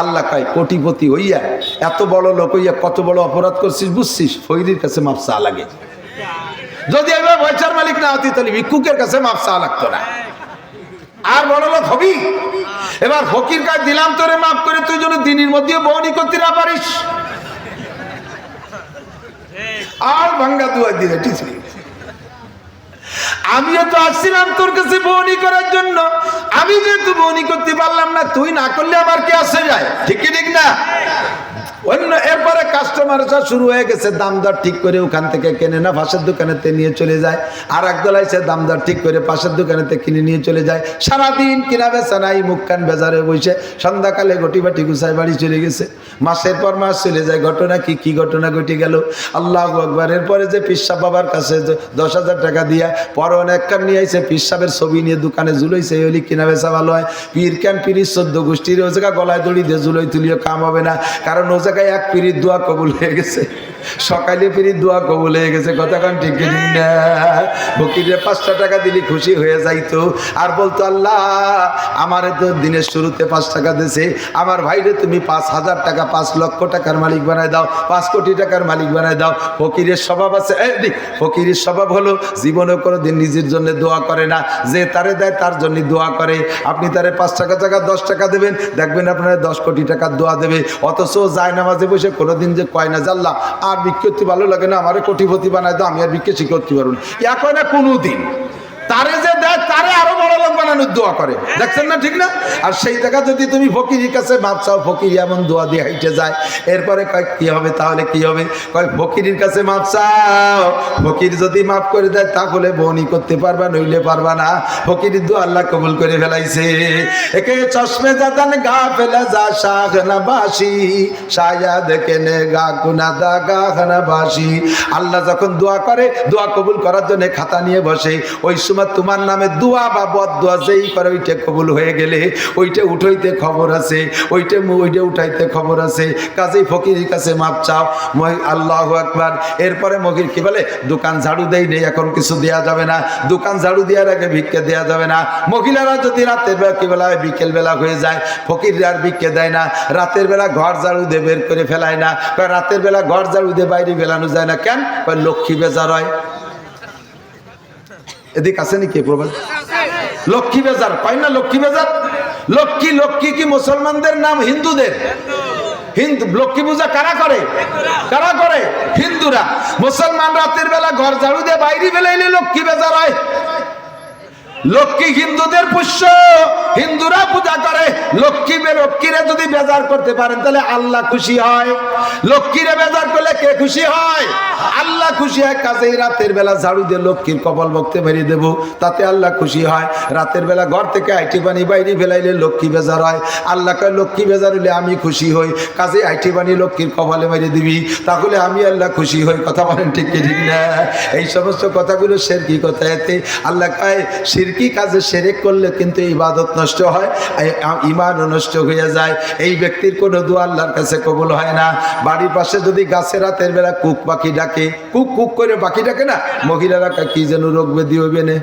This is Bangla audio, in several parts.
আল্লাহ কয়, কোটিপতি হইয়া, এত বড় লোক হইয়া কত বড় অপরাধ করছিস, বুঝছিস? ফৈরির কাছে চা লাগে। যদি এবার পয়সার মালিক না হতি, তাহলে ভিক্ষুকের কাছে চা লাগতো না। আর বড় লোক হবি? এবার ফকির কাজ দিলাম তোরে মাফ করে, তুই যেন দিনের মধ্যে বহনি করতে না পারিস। আর ভাঙ্গা দুয়ার দিলে ঠিক। আমিও তো আসছিলাম তোর কাছে বহনি করার জন্য। আমি যেহেতু বহনি করতে পারলাম না, তুই না করলে আমার কে আসে যায়? ঠিক ঠিক না? অন্য এরপরে কাস্টমার আসা শুরু হয়ে গেছে দাম দর ঠিক করে ওখান থেকে কেনে না পাশের দোকানেতে নিয়ে চলে যায়। আর একদল এসে দাম দর ঠিক করে পাশের দোকানেতে কিনে নিয়ে চলে যায়। সারাদিন কিনা বেচা নাই মুখ কান বেজারে বসে। সন্ধ্যাকালে গটি বাটি গুছায় বাড়ি চলে গেছে। মাসের পর মাস চলে যায়, ঘটনা কি কি ঘটনা ঘটে গেল? আল্লাহ আকবর, এরপরে যে পিসা বাবার কাছে যে দশ হাজার টাকা দিয়া পরে অনেক কান নিয়ে আইসে পিসাবের ছবি নিয়ে দোকানে ঝুলাইছে, এই হলি কিনা বেচা ভালো হয়। পীর ক্যান পিরির চোদ্দ গোষ্ঠীর গলায় দড়ি দিয়ে ঝুলাই তুলিও কাম হবে না। কারণ ও জায়গায় এক পিরির দোয়া কবুল হয়ে গেছে। সকালে পিরির দোয়া কবুল হয়ে গেছে কতক্ষণ ঠিক ঠিক না? ফকিরে পাঁচটা টাকা দিলি খুশি হয়ে যাইতো। আর বলতো, আল্লাহ, আমারে তো দিনের শুরুতে পাঁচ টাকা দিছে আমার ভাইরে তুমি পাঁচ হাজার টাকা, পাঁচ লক্ষ টাকার মালিক বানায় দাও, পাঁচ কোটি টাকার মালিক বানায় দাও। ফকিরের স্বভাব আছে ফকিরের স্বভাব হলো জীবনে কোনো দিন নিজের জন্য দোয়া করে না। যে তারে দেয় তার জন্য দোয়া করে। আপনি তারে পাঁচ টাকা টাকা, দশ টাকা দেবেন, দেখবেন আপনারা দশ কোটি টাকার দোয়া দেবে। অথচ যায় নামাজে বসে কোনোদিন যে কয় না জানলাম আর বিক্ষতি ভালো লাগে না, আমারে কোটিপতি বানায় তো আমি আর বিক্ষে করতে পারব না কোনো দিন। তারে যে দেয় তারে আরও বড় লোক বানানোর দোয়া করে। দেখছেন না ঠিক না? আর সেই জায়গা যদি তুমি ফকিরের কাছে চাও ফকির এমন দোয়া দিয়ে হাইটে যায়। এরপরে কয় কি হবে তাহলে কি হবে? কয় ফকিরের কাছে চাও ফকির যদি মাফ করে দেয় তাহলে বনি করতে পারবা নইলে পারবা না। ফকিরের দোয়া আল্লাহ কবুল করে ফেলাইছে। একে চশমে জাদান গা ফেলা যা শাখ না বাসি। শায়াদ কেনে গা কুনা দা গা খানা বাসি। আল্লাহ যখন দোয়া করে দোয়া কবুল করার জন্য খাতা নিয়ে বসে। ওই সময় তোমার নামে দোয়া বা বদ দোয়া যেই করে, ওইটা কবুল হয়ে গেলে ওইটা উঠাইতে খবর আছে, ওইটা ওইটা উঠাইতে খবর আছে। কাজেই ফকিরের কাছে মাপ চাও। আল্লাহ একবার এরপরে মগির কি বলে, দোকান ঝাড়ু দেই নেই, এখন কিছু দেয়া যাবে না। দোকান ঝাড়ু দেওয়ার আগে ভিক্ষে দেয়া যাবে না। মহিলারা যদি রাতের বেলা কি বেলা, বিকেল বেলা হয়ে যায় ফকির আর ভিক্ষে দেয় না। রাতের বেলা ঘর ঝাড়ু দিয়ে বের করে ফেলায় না। রাতের বেলা ঘর ঝাড়ু দিয়ে বাইরে বেলানো যায় না কেন? লক্ষ্মী বেজার হয়। এদিক আছে নাকি প্রবাদ লক্ষ্মী বেজার, পাই না লক্ষ্মী বেজার? লক্ষ্মী লক্ষ্মী কি মুসলমানদের নাম? হিন্দুদের। হিন্দু, লক্ষ্মী পূজা কারা করে? কারা করে? হিন্দুরা। মুসলমান রাতের বেলা ঘর ঝাড়ু দিয়ে বাইরে বেলাইলে লক্ষ্মী বেজার হয়। লক্ষ্মী হিন্দুদের পুষ্য। হিন্দুরা পূজা করে। লক্ষ্মী লক্ষ্মীরে যদি বেজার করতে পারেন, তাহলে আল্লাহ খুশি হয়। লক্ষ্মীরে বেজার করলে কে খুশি হয়? আল্লাহ খুশি হয়, কাজেই রাতের বেলা ঝাড়ু দিয়ে লক্ষ্মীর কপাল বক্তে মেরে দেব। তাতে আল্লাহ খুশি হয়। রাতের বেলা ঘর থেকে আইটি পানি বাইরে ফেলাইলে লক্ষ্মী বেজার হয়। আল্লাহ কয়, লক্ষ্মী বেজার হলে আমি খুশি হই। কাজে আইটি পানি লক্ষ্মীর কপালে মেরে দিবি। তাহলে আমি আল্লাহ খুশি হই। কথা বলেন ঠিক কি ঠিক না? এই সমস্ত কথাগুলো শেরকি কথা এতে? আল্লাহ কয় শিরকি কাজে সেরে করলে কিন্তু ইবাদত নষ্ট হয়? ইমানও নষ্ট হয়ে যায়। এই ব্যক্তির কোনো দোয়া আল্লাহর কাছে কবুল হয় না। বাড়ির পাশে যদি গাছে রাতের বেলা কুক পাখি ডাকে, কুক কুক করে পাখি ডাকে না, মহিলারা কি যেন রোগ বেদি হইবে না?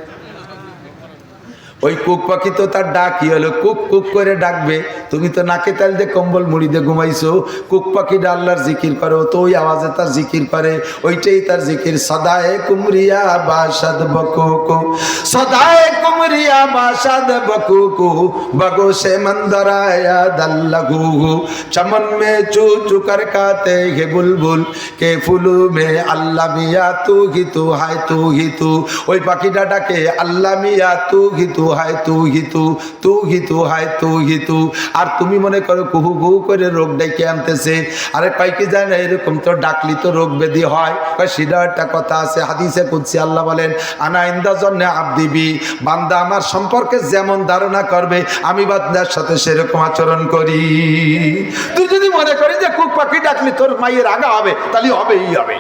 ওই কুক পাখি তো তার ডাকি হলো, কুক কুক করে ডাকবে। তুমি তো নাকে তাল দিয়ে কম্বল মুড়ি দিয়ে ঘুমাইছো, কুক পাখি আল্লাহর জিকির করে তো ওই আওয়াজে তার জিকির করে, ওইটাই তার জিকির। সদায় কুমরিয়া বাসাদ বকুকু, সদায় কুমরিয়া বাসাদ বকুকু, বগো সে মন্দরায়া দাল্লাহু চমন মে চু চু কর কাতে হে বুলবুল, কে ফুলু মে আল্লাহ মিয়া তু হি তু হায় তু হি তু, ওই পাখিটা ডাকে, আল্লাহ মিয়া তু হি তু হায় তু হি তু তু হায় তু হি তু। আর তুমি মনে করো কুহু কুহু করে রোগ ডেকে আনতেছে। আরে কয় কি যায় না এরকম তো ডাকলি তো রোগ ব্যাধি হয়। কয় সেটা একটা কথা আছে হাদিসে কুদসি আল্লাহ বলেন আনা ইন্দা জন্যে আবদিবি বান্দা আমার সম্পর্কে যেমন ধারণা করবে আমি বান্দার সাথে সেরকম আচরণ করি। তুই যদি মনে করি যে কুক পাখি ডাকলি তোর মাইয়ের আগা হবে তাহলে হবেই হবে।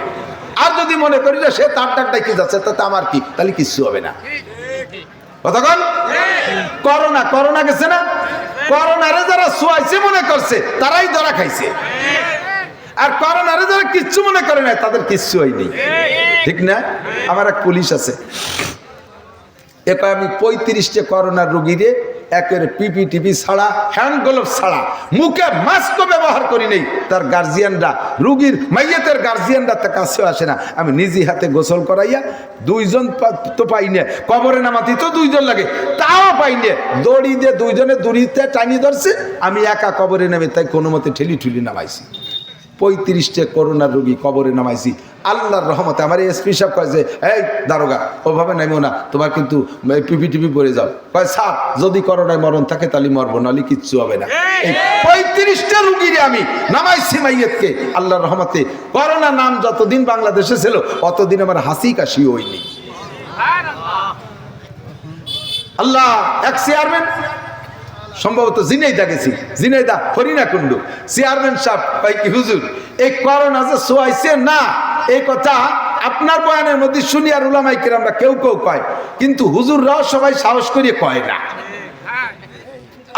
আর যদি মনে করি যে সে তার ডাক ডাকি যাচ্ছে তাতে আমার কি? তাহলে কিচ্ছু হবে না। কতক্ষণ করোনা করোনা গেছে না? করোনারে যারা সুয়াইছে মনে করছে, তারাই ধরা খাইছে। আর করোনারে যারা কিচ্ছু মনে করে না তাদের কিচ্ছু নেই। ঠিক না? আমার এক পুলিশ আছে। এটা আমি পঁয়ত্রিশটা করোনার রোগীরে একের পিপি টিপি ছাড়া হ্যান্ড গ্লোভ ছাড়া, মুখে মাস্ক ব্যবহার করি নেই। তার গার্জিয়ানরা, রুগীর মাইয়েতের গার্জিয়ানরা তার কাছেও আসে না। আমি নিজে হাতে গোসল করাইয়া দুইজন তো পাই না। কবরে নামাতি তো দুইজন লাগে, তাও পাই না। দড়ি দিয়ে দুইজনে দড়িতে টানিয়ে ধরছে, আমি একা কবরে নেমে তাই কোনো মতে ঠেলি ঠুলি নামাইছি। পঁয়ত্রিশটা করোনার রোগী কবরে নামাইছি। আল্লাহর রহমতে আমার এসপি সাহেব কয় যে এই দারোগা ওভাবে নামিও না তোমার কিন্তু পিপি টিপি পড়ে যাও। কয় স্যার যদি করোনায় মরণ থাকে তাহলে মরবো নাহলে কিচ্ছু হবে না। এই! পঁয়ত্রিশটা রুগীরে আমি নামাইছি মাইয়েতকে। আল্লাহর রহমতে করোনা নাম যতদিন বাংলাদেশে ছিল অতদিন আমার হাসি কাশি হইনি আল্লাহ এক চেয়ারম্যান সম্ভবত জিনাইদা গেছি। জিনাইদা হরিণা কুণ্ডু চেয়ারম্যান সাহেব হুজুর? এই করোনা যে সোয়াইছে না, এই কথা আপনার বয়ানের মধ্যে শুনি আর উলামাই আমরা কেউ কেউ কয়, কিন্তু হুজুররাও সবাই সাহস করিয়ে কয় না।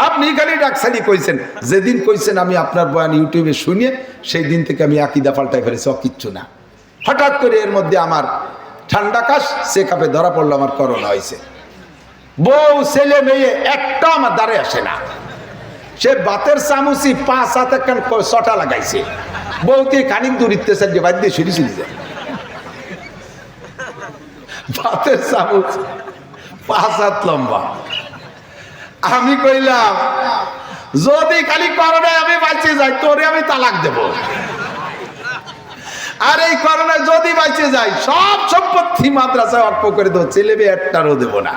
আপনি খালি ডাকসারি কইছেন, যেদিন কইছেন আমি আপনার বয়ান ইউটিউবে শুনিয়ে সেই দিন থেকে আমি আকিদা পাল্টাই ফেলেছি অকিচ্ছু না। হঠাৎ করে এর মধ্যে আমার ঠান্ডা কাশ, সে কাপে ধরা পড়ল, আমার করোনা হয়েছে। বউ, ছেলে, মেয়ে, একটা আমার দ্বারে আসে না। সে বাতের চামুচি, পাঁচ হাতে একখান ছটা লাগাইছে। বউকে খানিক দূরিতে যে বাদ দিয়ে যায়। বাতের পাঁচ হাত লম্বা। আমি কইলাম, যদি খালি করোনায় আমি বাঁচে যাই, তোরে আমি তালাক দেব। আর এই করোনায় যদি বাঁচে যাই, সব সম্পত্তি মাদ্রাসায় অর্প করে দেবো, ছেলে মেয়ে একটারও দেবো না।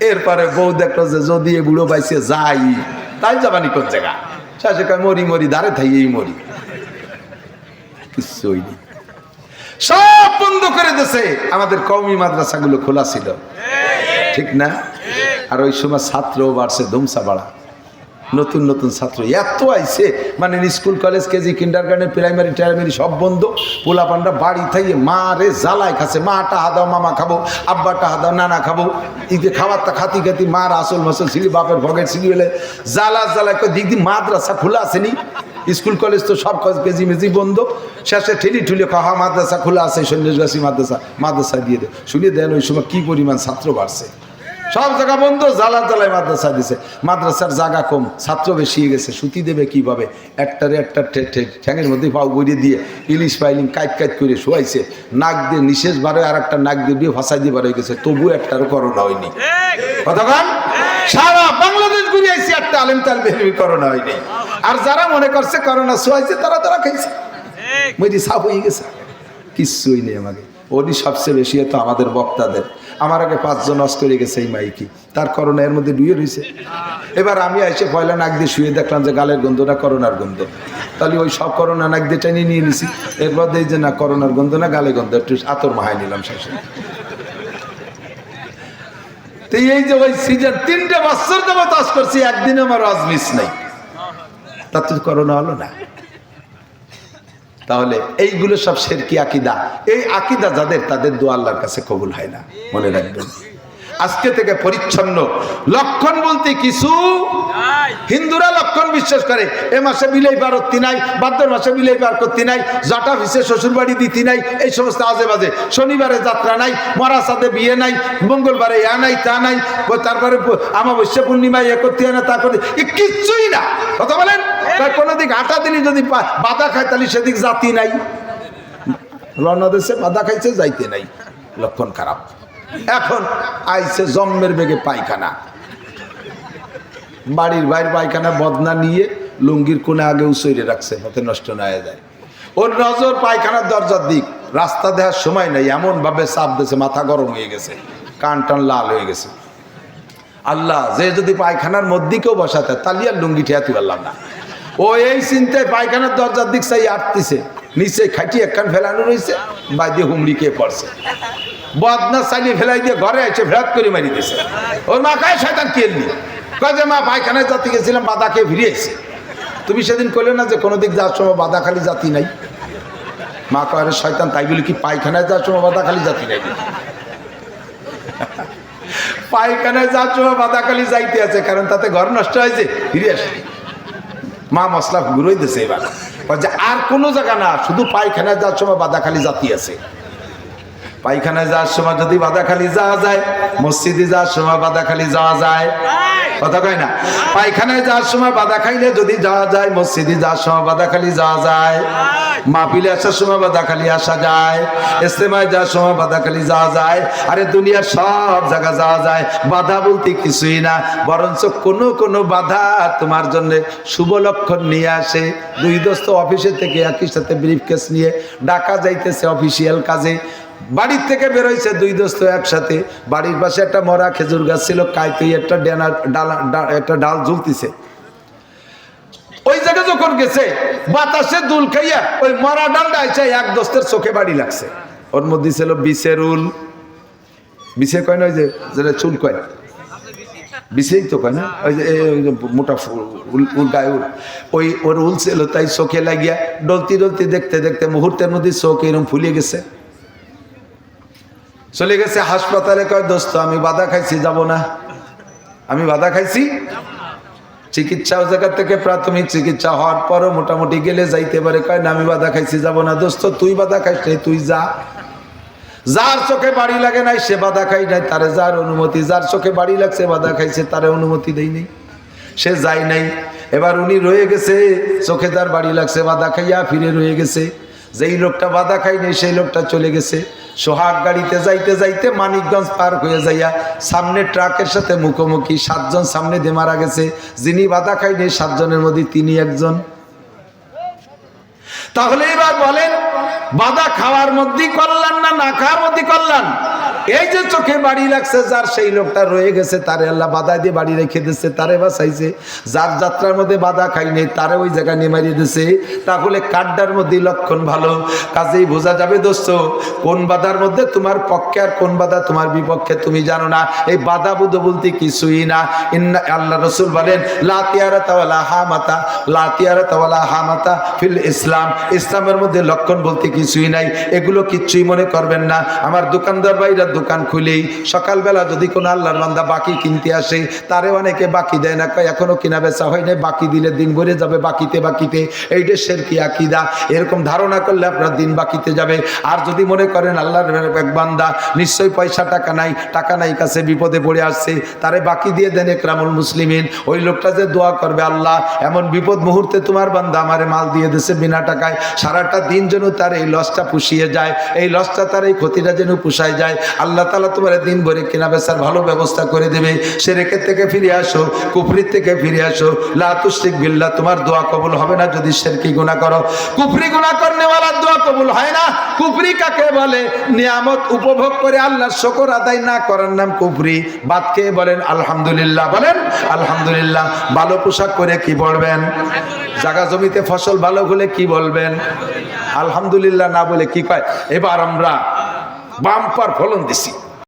এরপরে বউ দেখল যে যদি বুড়ো বাইসে যাই তাই যাবানি কোন জায়গা শাশু কয়, মরি মরি, দাঁড়ে থাই, এই মরি। হয়নি সব বন্ধ করে দিয়েছে। আমাদের কওমি মাদ্রাসাগুলো খোলা ছিল। ঠিক না? আর ওই সময় ছাত্রও বাড়ছে ধুমসা বাড়া নতুন নতুন ছাত্র। এত আইছে মানে school, college, KG kindergarten primary টাইমারি সব বন্ধ। পোলা পান্ডা বাড়ি থাইয়ে মা রে জ্বালায় খাচ্ছে, মা টাহা দাও, মামা খাব, আব্বা টাহা দাও, নানা খাব। ইতে খাবারটা খাতি খাতি মার আসল মাসল ছিলি, বাপের ভগের ছিলি বলে জ্বালা জ্বালায় দিদি মাদ্রাসা খোলা আসেনি স্কুল, কলেজ তো সব কেজি, মেজি বন্ধ। শেষে ঠেলি ঠুলি কাহা মাদ্রাসা খোলা আছে, সন্ন্যাসবাসী মাদ্রাসা মাদ্রাসা দিয়ে দে। শুনিয়ে দেন ওই সময় কী পরিমাণ ছাত্র বাড়ছে। সব জায়গা বন্ধ, জ্বালা জ্বালায় মাদ্রাসা দিছে। মাদ্রাসার জায়গা কম, ছাত্র বেশি গেছে, সুতি দেবে কীভাবে? একটারে একটা ঠ্যাঙের মধ্যে পাও গড়িয়ে দিয়ে ইলিশ পাইলিং কাইট কাইট করে শোয়াইছে। নাক দিয়ে নিশেষ বারে আর একটা নাক দিয়ে দিয়ে ফাঁসাই দিয়ে বার হয়ে গেছে, তবু একটারও করোনা হয়নি। কতক্ষণ সারা বাংলাদেশ ঘুরে আইসি একটা আলেম তাল বেহলি করোনা হয়নি। আর যারা মনে করছে করোনা শোয়াইছে, তারা তারা খাইছে। বুঝি সাপ হয়ে গেছে। কিচ্ছুই নেই আমাকে ওরই সবচেয়ে বেশি তো আমাদের বক্তাদের। আমার আগে পাঁচজন অস করে গেছে এই মাইকি। তার করোনা এর মধ্যে ডুয়ে রয়েছে। এবার আমি এসে পয়লা নাক দিয়ে শুয়ে দেখলাম যে গালের গন্ধ না করোনার গন্ধ। তাহলে ওই সব করোনা নাক দিয়ে টেনে নিয়ে নিছি। এরপর দেখি যে না, করোনার গন্ধ না গালে গন্ধ। একটু আতর মাহাই নিলাম শেষে তো এই যে ওই সিজন তিনটে বছর দেবো তাস করছি একদিন আমার রজ মিস নেই। তাতে তো করোনা হলো না। তাহলে এইগুলো সব শেরকি আকিদা। এই আকিদা যাদের তাদের দোয়া আল্লাহর কাছে কবুল হয় না। মনে রাখবেন। আজকে থেকে পরিচ্ছন্ন। লক্ষণ বলতে কিছু হিন্দুরা লক্ষণ বিশ্বাস করে। এ মাসে বিলেই পার করতে নাই বাদ্যর মাসে বিলেই পার করতে নাই জাটা ভিসে শ্বশুর বাড়ি দিতে নাই এই সমস্ত আজে বাজে শনিবারে যাত্রা নাই মরা সাথে বিয়ে নাই মঙ্গলবারে ইয়া নাই তা নাই তারপরে আমাবস্যা পূর্ণিমায় এ করতে হয় না তা করতে কিচ্ছুই না। কথা বলেন? কোনো দিক আটা দিনই যদি বাধা খায়, তাহলে সেদিক জাতি নাই। রওনা দেশে বাধা খাইছে, যাইতে নাই। লক্ষণ খারাপ। এখন আইছে জম্মের বেগে পায়খানা। বাড়ির বাইরে পায়খানা, বদনা নিয়ে লুঙ্গির কোণে আগে উচইরে রাখছে যাতে নষ্ট না হয়ে যায়। ওর নজর পায়খানার দরজার দিক। রাস্তা দেওয়ার সময় নাই এমন ভাবে চাপ দিয়েছে, মাথা গরম হয়ে গেছে, কান টান লাল হয়ে গেছে। আল্লাহ, যে যদি পায়খানার মধ্যে কেউ বসাতে, তাহলে আর লুঙ্গি ঠেয়াতে পারলাম না। ও এই চিন্তায় পায়খানার দরজার দিক চাই আটতিছে। নিচে খাটি একখান ফেলানো রয়েছে বা দিয়ে হুমড়ি কে পড়ছে। বদনা চালিয়ে ফেলাই দিয়ে ঘরে এসে ফেরাত করে মারি দিছে। ওর মা কায়, শয়তান কেলনি যে, মা, পায়খানায় জাতি গেছিলাম, বাধা খেয়ে ফিরে এসে তুমি সেদিন করলে না যে কোনো দিক যাওয়ার সময় বাধা খালি জাতি নাই? মা কয়, "আরে, শয়তান, তাই বলি কি পায়খানায় যাওয়ার সময় বাধা খালি জাতি নাই? পায়খানায় যাওয়ার সময় বাদাকালি যাইতে আছে, কারণ তাতে ঘর নষ্ট হয়েছে ফিরে আসে। মা মশলা ঘুরোই দিছে এবার আর কোনো জায়গা না, শুধু পায়খানায় যাওয়ার সময় বাদাখালি জাতি আছে। পায়খানায় যাওয়ার সময় যদি বাদাখালি যাওয়া যায়, মসজিদে যাওয়ার সময় বাদাখালি যাওয়া যায়। কথা কয় না? পায়খানায় যাওয়ার সময় বাদা খাইলে যদি যাওয়া যায়, মসজিদে যাওয়ার সময় বাদাখালি যাওয়া যায়। মাহফিলে আসার সময় বাদাখালি আসা যায়। ইস্তেমায় যাওয়ার সময় বাদাখালি যাওয়া যায়। আরে দুনিয়ার সব জায়গা যাওয়া যায়। বাধা বলতে কিছুই না। বরঞ্চ কোনো কোনো বাধা তোমার জন্য শুভ লক্ষণ নিয়ে আসে। দুই দোস্ত অফিসে থেকে একই সাথে ব্রিফ কেস নিয়ে ডাকা যাইতেছে অফিসিয়াল কাজে। বাড়ির থেকে বেরোইছে দুই দোস্ত একসাথে। বাড়ির পাশে একটা মরা খেজুর গাছ ছিল, কাইতেই একটা ডেনা ডাল একটা ডাল ঝুলতিছে। ওই জায়গায় যখন গেছে, বাতাসে দুল খাইয়া ওই মরা ডালটা আইসা এক দোস্তের চোখে বাড়ি লাগছে। ওর মধ্যে ছিল বিষের উল। বিষে কয় না ওই যে, যেটা চুল কয়? বিষেই তো কয় না? ওই যে মোটা উল গায়ে উল। ওই ওর উল ছিল, তাই চোখে লাগিয়া ডলতি ডলতি দেখতে দেখতে মুহূর্তের মধ্যে চোখ এরকম ফুলিয়ে গেছে। চলে গেছে হাসপাতালে, কয়, দোস্ত, আমি বাধা খাইছি, যাব না। আমি বাধা খাইছি? চিকিৎসা জায়গা থেকে প্রাথমিক চিকিৎসা হওয়ার পরও মোটামুটি গেলে যাইতে পারে। কয়, না, আমি বাধা খাইছি, যাব না। দোস্ত, তুই বাধা খাইস তুই যা। যার চোখে বাড়ি লাগে নাই, সে বাধা খাই নাই, তারে যার অনুমতি, যার চোখে বাড়ি লাগছে, বাধা খাইছে, তারে অনুমতি দেই নাই। সে যায় নাই। এবার উনি রয়ে গেছে, চোখে তার বাড়ি লাগছে, বাধা খাইয়া ফিরে রয়ে গেছে। যেই লোকটা বাধা খাইনি সেই লোকটা চলে গেছে। সোহাগ গাড়িতে যাইতে যাইতে মানিকগঞ্জ পার হয়ে যাইয়া সামনে ট্রাকের সাথে মুখোমুখি সাতজন সামনে দিয়ে মারা গেছে। যিনি বাধা খাইনি সাতজনের মধ্যে তিনি একজন। তাহলে এবার বলেন, বাধা খাওয়ার মধ্যেই কল্যাণ না না খাওয়ার মধ্যে কল্যাণ? এই যে চোখে বাড়ি লাগছে, যার সেই লোকটা রয়ে গেছে, তারে আল্লাহ বাধা দিয়ে বাড়ি রেখে দিচ্ছে, তারে বাঁচাইছে। যার যাত্রার মধ্যে বাধা খাই নেই, তারে ওই জায়গায় নিয়ে মারিয়ে দিছে। তাহলে কাড্ডার মধ্যে লক্ষণ ভালো। কাজেই বোঝা যাবে দোস্ত, কোন বাধার মধ্যে তোমার পক্ষে আর কোন বাধা তোমার বিপক্ষে তুমি জানো না। এই বাধা বুধ বলতে কিছুই না। আল্লাহ রসুল বলেন লাতিয়ারা তাওয়ালা হামাতা লাতিয়ারা তাওয়ালা হামাতা ফিল ইসলাম। ইসলামের মধ্যে লক্ষণ বলতে কিছুই নাই। এগুলো কিচ্ছুই মনে করবেন না। আমার দোকানদার ভাইরা দোকান খুলেই সকালবেলা যদি কোনো আল্লাহর বান্দা বাকি কিনতে আসে, তারে অনেকে বাকি দেয় না, কয় এখনও কিনা বেচা হয় নাই, বাকি দিলে দিন ভরে যাবে বাকিতে বাকিতে। এই দেশের কি আকিদা? এরকম ধারণা করলে আপনার দিন বাকিতে যাবে। আর যদি মনে করেন আল্লাহর এক বান্দা, নিশ্চয়ই পয়সা টাকা নাই টাকা নাই, কাছে বিপদে পড়ে আসছে, তারে বাকি দিয়ে দেন একরামুল মুসলিমিন। ওই লোকটা যে দোয়া করবে, আল্লাহ, এমন বিপদ মুহূর্তে তোমার বান্দা আমারে মাল দিয়ে দিছে বিনা টাকায়, সারাটা দিন যেন তার এই লসটা পুষিয়ে যায়, এই লসটা তার এই ক্ষতিটা যেন পুষায় যায়। আল্লাহ তালা তোমার দিন ভরে কেনা বেচার ভালো ব্যবস্থা করে দেবে। সে রেখে থেকে ফিরে আসো, কুফরির থেকে ফিরে আসো। লাতুষ্টিক বিল্লা তোমার দোয়া কবুল হবে না যদি শেরকি গুণা করো। কুফরি গুণা করনেওয়ালার দোয়া কবুল হয় না। কুফরি কাকে বলে? নিয়ামত উপভোগ করে আল্লাহর শকর আদায় না করার নাম কুফরি। বাদ খেয়ে বলেন? আলহামদুলিল্লাহ বলেন, আলহামদুলিল্লাহ। ভালো পোশাক করে কি বলবেন জাগা জমিতে ফসল ভালো হলে কি বলবেন? আলহামদুলিল্লাহ না বলে কি কয়? এবার আমরা বাম্পার ফলন দিছি।